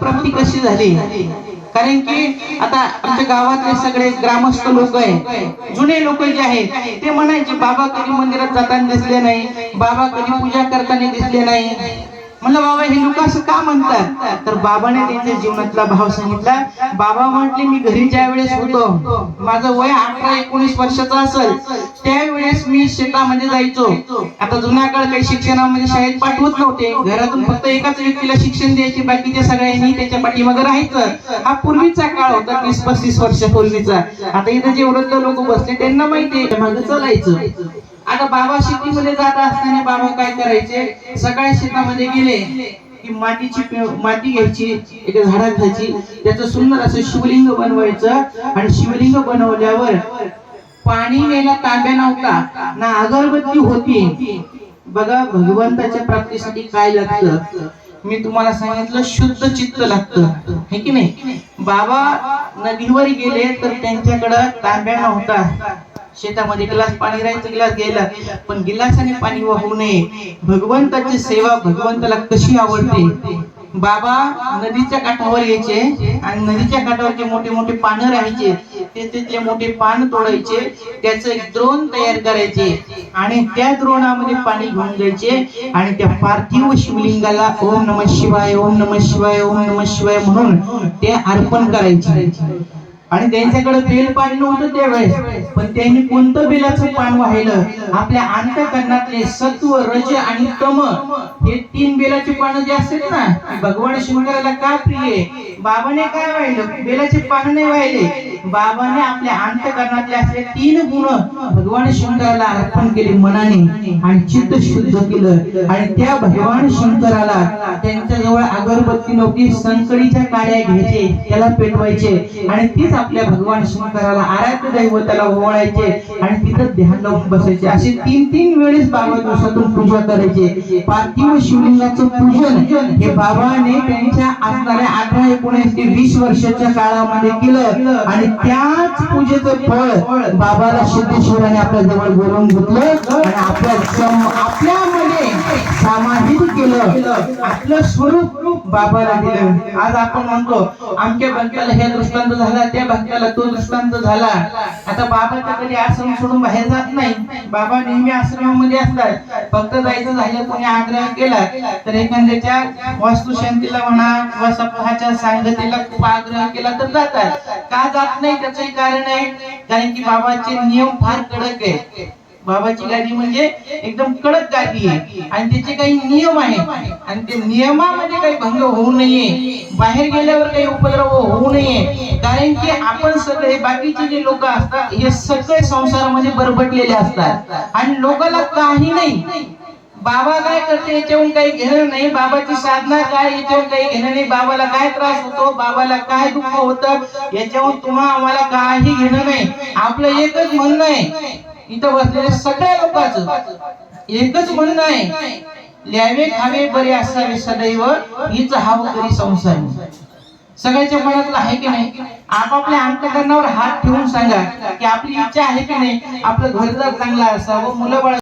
प्राप्ती कशी झाली? कारण की आता आमच्या गावातले सगळे ग्रामस्थ लोक आहे. जुने लोक जे आहेत ते म्हणायचे बाबा कधी मंदिरात जाताना दिसले नाही बाबा कधी पूजा करताना दिसले नाही. म्हणलं बाबा हे लोक असं का म्हणतात? तर बाबाने त्यांच्या जीवनातला भाव सांगितला. बाबा म्हटले मी घरी ज्या वेळेस होतो माझं वय अठरा एकोणीस वर्षाचं असेल त्यावेळेस मी शेतामध्ये जायचो. आता जुन्या काळ काही शिक्षणामध्ये शाळेत पाठवत नव्हते. घरातून फक्त एकाच व्यक्तीला शिक्षण द्यायचे. बाकीच्या सगळ्यांनी त्याच्या पाठीमागे राहायचं. हा पूर्वीचा काळ होता तीस पस्तीस वर्षापूर्वीचा आता इथे जे वृद्ध लोक बसले त्यांना माहिती आहे. मागे चालायचं. आता बाबा शेतीमध्ये जात असताना बाबा काय करायचे? सकाळी शेतामध्ये गेले की मातीची माती घ्यायची एका झाडाखालची त्याचं सुंदर असं शिवलिंग बनवायचं. आणि शिवलिंग बनवल्यावर पाणी नेला तांब्या नव्हता. ना अगरबत्ती होती. बघा भगवंताच्या प्राप्तीसाठी काय लागतं? मी तुम्हाला सांगितलं शुद्ध चित्त लागतं. हे की नाही? बाबा नदीवर गेले तर त्यांच्याकडं तांब्या नव्हता. शेतामध्ये गिलास पाणी राहायचं गिलास घ्यायला. पण गिलासाने पाणी वाहू नये. भगवंताची सेवा भगवंताला कशी आवडते? बाबा नदीच्या काठावर यायचे आणि नदीच्या काठावर जे मोठे मोठे पानं राहायचे ते तिथले मोठे पान तोडायचे त्याचं एक द्रोण तयार करायचे आणि त्या द्रोणामध्ये पाणी घेऊन जायचे आणि त्या पार्थिव शिवलिंगाला ओम नम शिवाय ओम नम शिवाय ओम नम शिवाय म्हणून ते अर्पण करायचे. आणि त्यांच्याकडे बेल पान नव्हतं त्यावेळेस. पण त्यांनी कोणतं बिलाचं पान वाहिलं? आपल्या अंतकरणातले सत्व रज आणि तम हे तीन बिलाचे पानं जे असतात ना भगवान शंकराला का प्रिय बाबाने काय वाहिलं? बेलाचे पान नाही वाहिले. बाबाने आपल्या अंतकरणातले असले तीन गुण भगवान शंकराला अर्पण केले मनाने आणि चित्त शुद्ध केलं. आणि त्या भगवान शंकराला त्यांच्या जवळ अगरबत्ती नव्हती संकडीच्या काड्या घ्यायचे त्याला पेटवायचे. आणि तीच आपल्या भगवान शंकराला आराध्य दैवताला ओवाळायचे आणि तिथं ध्यान लावून बसायचे. असे तीन तीन वेळेस बाबा दिवसातून पूजा करायचे. पार्थिव शिवलिंगाचं पूजन हे बाबाने त्यांच्या असणाऱ्या अठरा एकोणीस ते वीस वर्षाच्या काळामध्ये केलं. आणि त्याच पूजेचं फळ बाबाला सिद्धेश्वराने आपल्या जवळ बोलवून घेतलं. आणि आपल्या आपल्यामध्ये समाहित केलं. आपलं स्वरूप बाबाला दिलं. आज आपण म्हणतो आमच्या भक्ताला हे दृष्टांत झाला त्या भक्ताला तो दृष्टांत झाला. आता बाबाच्या कधी आश्रम सोडून बाहेर जात नाही. बाबा नेहमी आश्रमामध्ये असतात. फक्त जायचं झालं कोणी आग्रह केला तर एखाद्याच्या वास्तुशांतीला म्हणा किंवा सप्ताहाच्या सांगतेला खूप आग्रह केला तर जातात. का जात नाही? त्याचंही कारण आहे कारण की बाबाचे नियम फार कडक आहे बाबाची गादी म्हणजे एकदम कडक गादी आहे. आणि त्याचे काही नियम आहेत. आणि ते नियमामध्ये काही भंग होऊ नये. बाहेर गेल्यावर काही उपद्रव होऊ नये. कारण की आपण सगळे बाकीचे जे लोक असतात हे सगळे संसारामध्ये बरबटलेले असतात. आणि लोकांना काही नाही. बाबा काय करते याच्याहून काही घेणं नाही. बाबाची साधना काय याच्याहून काही घेणं नाही. बाबाला काय त्रास होतो? बाबाला काय दुःख होतं? याच्याहून तुम्हा आम्हाला काही घेणं नाही. आपलं एकच म्हणणं आहे. इथं बसलेल्या सगळ्या लोकांचं एकच म्हणणं आहे ल्यावे खावे बरे असावे सदैव हीच हाव करी संसार. सगळ्याच्या मनातलं आहे की नाही? आपापल्या अंतकरणावर हात ठेवून सांगा की आपली इच्छा आहे की नाही? आपलं घरदार चांगला असावं मुलं बाळ